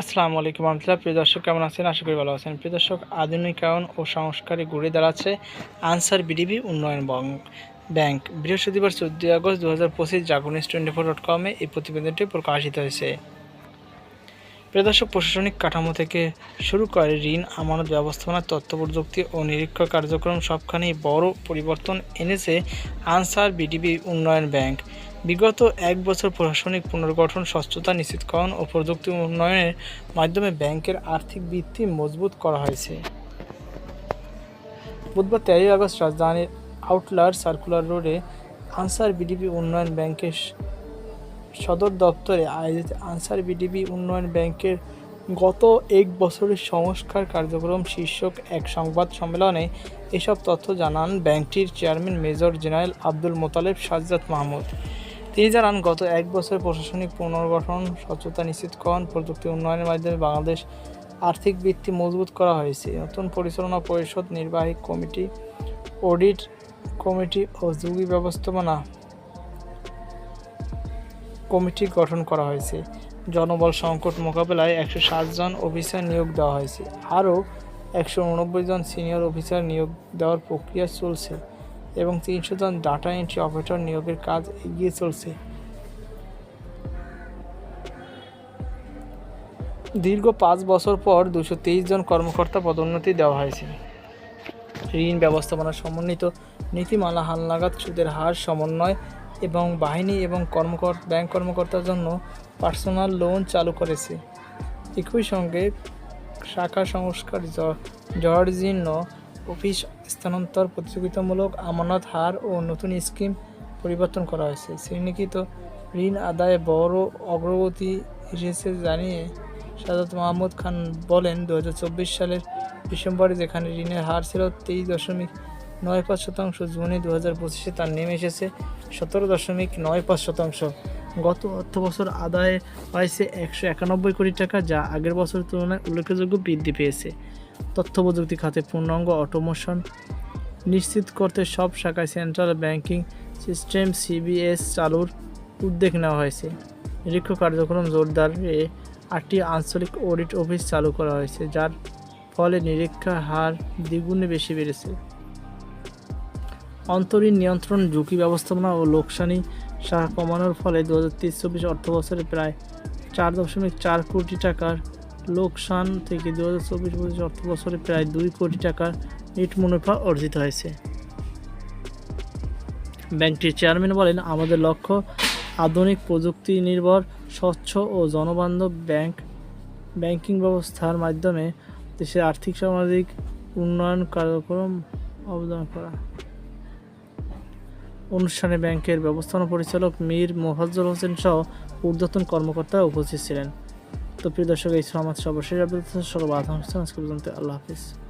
আসসালামু আলাইকুম রহমতুল্লাহ। প্রিয় দর্শক, কেমন আছেন? আশা করি ভালো আছেন। প্রিয় দর্শক আধুনিকায়ন ও সংস্কারে ঘুরে দাঁড়াচ্ছে আনসার বিডিবি উন্নয়ন ব্যাংক। বৃহস্পতিবার চোদ্দই আগস্ট দু হাজার পঁচিশ জাগুনিস টোয়েন্টি ফোর ডট কমে এই প্রতিবেদনটি প্রকাশিত হয়েছে। প্রিয় দর্শক, প্রশাসনিক কাঠামো থেকে শুরু করে ঋণ, আমানত ব্যবস্থাপনা তথ্য প্রযুক্তি ও নিরীক্ষা কার্যক্রম সবখানেই বড় পরিবর্তন এনেছে আনসার বিডিবি উন্নয়ন ব্যাংক। বিগত এক বছর প্রশাসনিক পুনর্গঠন, স্বচ্ছতা, নিশ্চিতকরণ ও প্রযুক্তি উন্নয়নের মাধ্যমে ব্যাংকের আর্থিক ভিত্তি মজবুত করা হয়েছে। বুধবার তেরোই আগস্ট রাজধানীর আউটলার সার্কুলার রোডে আনসার বিডিবি উন্নয়ন ব্যাংকের সদর দপ্তরে আয়োজিত আনসার বিডিবি উন্নয়ন ব্যাংকের গত এক বছরের সংস্কার কার্যক্রম শীর্ষক এক সংবাদ সম্মেলনে এসব তথ্য জানান ব্যাংকটির chairman major general Abdul Motaleb Sajjad Mahmud. তিনি জানান, গত এক বছর প্রশাসনিক পুনর্গঠন স্বচ্ছতা নিশ্চিতকরণ প্রযুক্তি উন্নয়নের মাধ্যমে বাংলাদেশ আর্থিক ভিত্তি মজবুত করা হয়েছে। নতুন পরিচালনা পরিষদ, নির্বাহী কমিটি, অডিট কমিটি ও যুগী ব্যবস্থাপনা কমিটি গঠন করা হয়েছে। জনবল সংকট মোকাবেলায় একশো জন অফিসার নিয়োগ দেওয়া হয়েছে। আরও একশো জন সিনিয়র অফিসার নিয়োগ দেওয়ার প্রক্রিয়া চলছে এবং তিনশো জন ডাটা এন্ট্রি অপারেটর নিয়োগের কাজ এগিয়ে চলছে। দীর্ঘ পাঁচ বছর পর দুশো জন কর্মকর্তা পদোন্নতি দেওয়া হয়েছে। ঋণ ব্যবস্থাপনা সমন্বিত নীতিমালা হালনাগাদ সুদের হার সমন্বয় এবং বাহিনী এবং কর্মকর, ব্যাংক কর্মকর্তার জন্য পার্সোনাল লোন চালু করেছে। একই সঙ্গে শাখা সংস্কার জর্জীর্ণ অফিস স্থানান্তর প্রতিযোগিতামূলক আমানত হার ও নতুন স্কিম পরিবর্তন করা হয়েছে। শ্রেণীকৃত ঋণ আদায়ে বড় অগ্রগতি এসেছে জানিয়ে সাদাত মাহমুদ খান বলেন দু হাজার চব্বিশ সালের ডিসেম্বরে যেখানে ঋণের হার ছিল তেইশ দশমিক নয় পাঁচ শতাংশ, জুনে দু হাজার পঁচিশে তার নেমে এসেছে সতেরো দশমিক নয় পাঁচ শতাংশ। গত অর্থ বছর আদায় হয়েছে একশো একানব্বই কোটি টাকা, যা আগের বছরের তুলনায় উল্লেখযোগ্য বৃদ্ধি পেয়েছে। তথ্য প্রযুক্তি খাতে পূর্ণাঙ্গ অটোমোশন নিশ্চিত করতে সব শাখায় সেন্ট্রাল ব্যাংকিং সিস্টেম সিবিএস চালুর উদ্যোগ নেওয়া হয়েছে। নিরীক্ষ কার্যক্রম জোরদার আটটি আঞ্চলিক অডিট অফিস চালু করা হয়েছে, যার ফলে নিরীক্ষার হার দ্বিগুণে বেশি বেড়েছে। অন্তরীণ নিয়ন্ত্রণ, ঝুঁকি ব্যবস্থাপনা ও লোকসানি সার কমানোর ফলে দু হাজার তেইশ চব্বিশ অর্থ বছরে প্রায় চার দশমিক চার কোটি টাকার লোকসান থেকে দু হাজার চব্বিশ পঁচিশ অর্থ বছরে প্রায় দুই কোটি টাকার নেট মুনাফা অর্জিত হয়েছে। ব্যাংকটির চেয়ারম্যান বলেন, আমাদের লক্ষ্য আধুনিক প্রযুক্তি নির্ভর, স্বচ্ছ ও জনবান্ধব ব্যাংক, ব্যাংকিং ব্যবস্থার মাধ্যমে দেশের আর্থিক সামাজিক উন্নয়ন কার্যক্রম অবদান করা। অনুষ্ঠানে ব্যাংকের ব্যবস্থাপনা পরিচালক মীর মোফাজ্জল হোসেন সহ ঊর্ধ্বতন কর্মকর্তা উপস্থিত ছিলেন। তো প্রিয় দর্শক, এই ছিল আমার সর্বশেষ সকল সর্ব অনুষ্ঠান আজকে পর্যন্ত। আল্লাহ হাফিজ।